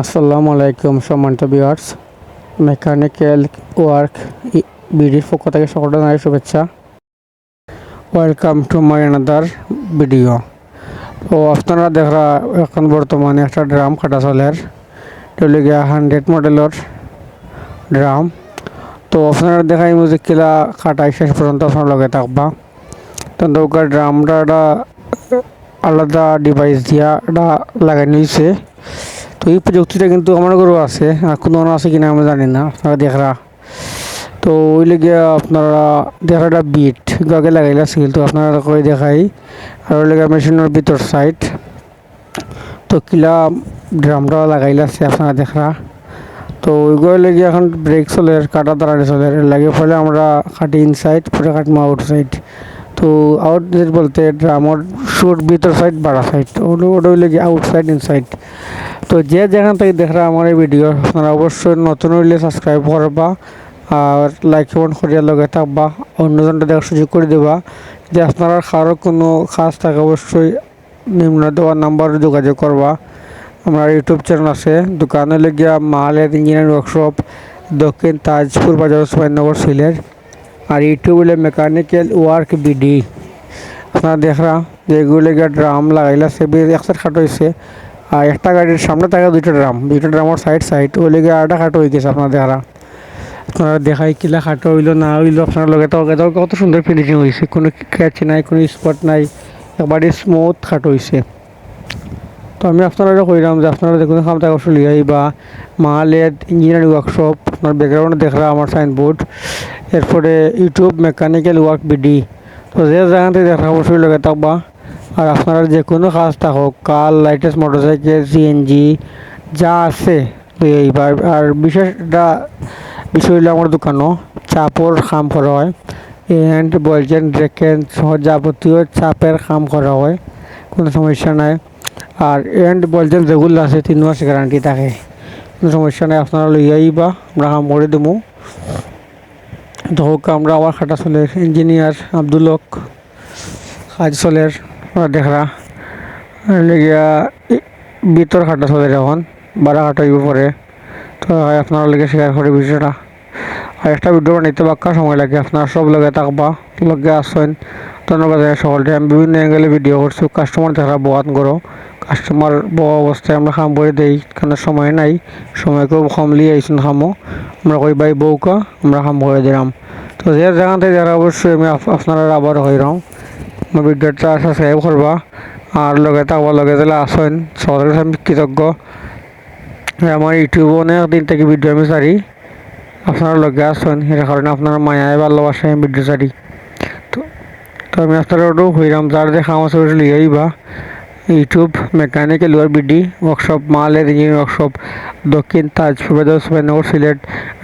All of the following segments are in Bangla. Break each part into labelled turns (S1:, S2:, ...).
S1: আসসালামু আলাইকুম সম্মানিত বিয়ার্স মেকানিক্যাল ওয়ার্ক বিডির পক্ষ থেকে সকলকে জানাই শুভেচ্ছা। Welcome to my another video তো আপনারা দেখা এখন বর্তমানে একটা ড্রাম কাটা চলের গিয়া হান্ড্রেড মডেলের ড্রাম তো আপনারা দেখাই মুজিক কিলা কাটাই শেষ পর্যন্ত আপনার লগে থাকবা। তো দৌকার ড্রামটা আলাদা ডিভাইস দিয়া এটা লাগাই নিয়েছে তো এই প্রযুক্তিটা কিন্তু আমার ঘরেও আছে, আর কোনো আছে কিনা আমি জানি না, আপনারা দেখরা। তো ওই লেগে আপনারা দেখাটা বিট আগে লাগাইলে আছিল তো আপনারা কই দেখাই। আর ওই লেগে মেশিনের ভিতর সাইড তো কিলা ড্রামটা লাগাইলে আছে, আপনারা দেখরা। তো ওইগুলো লেগে এখন ব্রেক চলে, কাটা দাঁড়ানি চলে লাগে ফলে আমরা কাটি ইনসাইড পরে কাটবো আউটসাইড তো আউট সাইড বলতে ড্রামর শুট ভিতর সাইড বাড়া সাইড ওটা ওটা কি আউটসাইড ইনসাইড তো যে যেখান থেকে দেখরা আমার এই ভিডিও আপনারা অবশ্যই নতুন হইলে সাবস্ক্রাইব করবা আর লাইক কমেন্ট করিয়া লগে থাকবা। অন্যজনটা দেখার সুযোগ করে দেবা। যে আপনারা কারও কোনো কাজ থাকে, অবশ্যই নিম্ন দেওয়ার নাম্বার যোগাযোগ করবা। আমার ইউটিউব চ্যানেল আছে। দোকানে লেগিয়া মালের ইঞ্জিনিয়ারিং ওয়ার্কশপ দক্ষিণ তাজপুর বাজার সুপারনগর সিলেট। আর ইউটিউব হলে মেকানিক্যাল ওয়ার্ক বিডি আপনারা দেখরা যে এগুলো ড্রাম লাগাইলা, সে একসাথে খাটো আর একটা গাড়ির সামনে থাকে দুইটা ড্রাম। দুইটা ড্রামের সাইড সাইড ওই লেগে আরেকটা খাটো হয়ে গেছে আপনারা দেখরা আপনারা দেখাই কিলা খাটো হইল না হইল আপনার লগে। তো কত সুন্দর ফিনিশিং হয়েছে কোনো ক্যাচ নাই, কোনো স্পট নাই। একবারে স্মুথ খাটো হয়েছে তো আমি আপনারা কইলাম যে আপনারা দেখুন খাম টাকা লিয়াই বা মালেদ ইঞ্জিনিয়ারিং ওয়ার্কশপ আপনার ব্যাকগ্রাউন্ডে দেখরা আমার সাইনবোর্ড এরপরে ইউটিউব মেকানিক্যাল ওয়ার্ক বিডি তো যে জায়গা থেকে দেখা অবশ্যই লগে থাকবা। আর আপনারা যে কোনো কাজ থাকুক, কার লাইটেস্ট মোটরসাইকেল সিএনজি যা আছে এইবার, আর বিশেষটা বিষয় হলো আমার দোকানও, চাপর কাম করা হয়। এন্ড বলছেন ড্রেকেন যাবতীয় চাপের কাম করা হয়, কোনো সমস্যা নাই। আর এন্ড বলছেন যেগুলো আছে, তিন মাস গ্যারান্টি থাকে। কোনো সমস্যা নাই, আপনারা লই আইবা, আমরা কাম করে দেবো তো হোক, আমরা আমার খাটা চলের ইঞ্জিনিয়ার আব্দুল হক, কাজ চলের। দেখরা লেগিয়া ভিতর খাটা চলে এখন বারা খাটা হইব পরে তো আপনার লগে শেয়ার করে বিষয়টা আর একটা ভিডিও বানাইতে বাক্কা সময় লাগে আপনার সব লগে থাকবা লগে আসেন ধন্যবাদ সকলকে, আমি বিভিন্ন অ্যাঙ্গেলে ভিডিও করছি কাস্টমার দেখা বোয়ান করো কাস্টমার বড় অবস্থায় আমরা খাম করে দেই কারণ সময় নাই। সময়কেও কম লিয়ে আইসুন খামো আমরা কই বাই বউকা আমরা খাম করে দিলাম তো যে জায়গা থেকে যারা অবশ্যই আমি আপনারা আবার হইরাম আমার ভিডিওটা সাবস্ক্রাইব করবা আর লগে থাকবা, লগে দিলে আসেন সকলের কাছে আমি কৃতজ্ঞ। আমার ইউটিউব অনেক দিন থেকে ভিডিও আমি সারি আপনারা লগে আসেন এর কারণে আপনার মায়ায় আছে ভিডিও সারি তো তো আমি আপনার ওটাও হইলাম যার দেখা আমার লিয়ে আইবা ইউটিউব, মেকানিক্যাল বিডি, ওয়ার্কশপ মালের ইঞ্জিনিয়ারিং ওয়ার্কশপ, দক্ষিণ বাজার সুপারনগর সিলেট।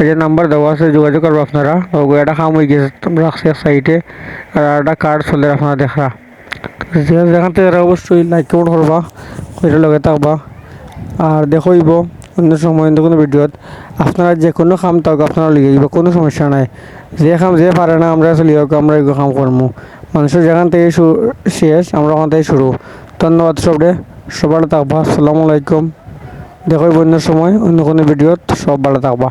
S1: যে নাম্বার দেওয়া আছে, যোগাযোগ করব আপনারা। একটা কাম হয়ে গেছে রাখছি সাইডে। আর একটা কার্ড চলে আপনারা দেখা। যেখান থেকে অবশ্যই লাইক কেমন করবা ওইটা লগে থাকবা। আর দেখইব অন্য সময় অন্য কোনো ভিডিওত। আপনারা যে কোনো কাম থাক আপনারা লিখে দিব কোনো সমস্যা নাই। যে কাম যে পারে না, আমরা চলি হোক আমরা এগুলো কাম করব মানুষের যেখান থেকে শেষ, আমরা ওখান থেকে শুরু। ধন্যবাদ সবরে। সবার থাকবা। আসসালামু আলাইকুম। দেখো অন্য সময়, অন্য কোনো ভিডিওত। সব ভালো থাকবা।